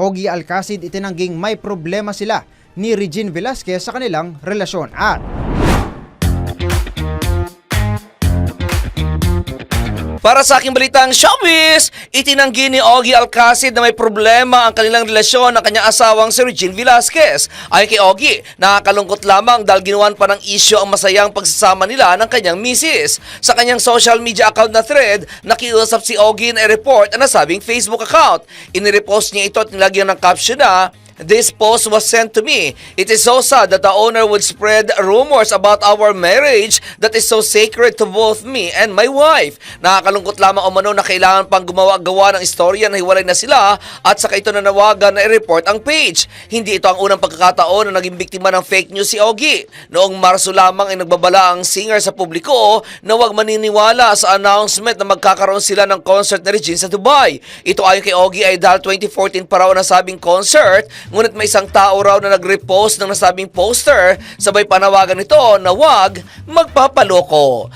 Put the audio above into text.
Ogie Alcacid itinangging may problema sila ni Regine Velasquez sa kanilang relasyon at Para sa aking balitang showbiz, itinanggi ni Ogie Alcacid na may problema ang kanilang relasyon ng kanyang asawang si Regine Velasquez. Ayon kay Ogie, nakakalungkot lamang dahil ginawan pa ng isyo ang masayang pagsasama nila ng kanyang misis. Sa kanyang social media account na thread, nakiusap si Ogie na i-report ang nasabing Facebook account. Inirepost niya ito at nilagyan ng caption na This post was sent to me. It is so sad that the owner would spread rumors about our marriage that is so sacred to both me and my wife. Nakakalungkot lamang umano na kailangan pang gumawa-gawa ng istorya na hiwalay na sila at saka ito nanawagan na i-report ang page. Hindi ito ang unang pagkakataon na naging biktima ng fake news si Ogie. Noong Marso lamang ay nagbabala ang singer sa publiko na huwag maniniwala sa announcement na magkakaroon sila ng concert na Regine sa Dubai. Ito ayon kay Ogie ay dahil 2014 pa raw ang nasabing concert Ngunit may isang tao raw na nag-repost ng nasabing poster, sabay panawagan nito na wag magpapaloko.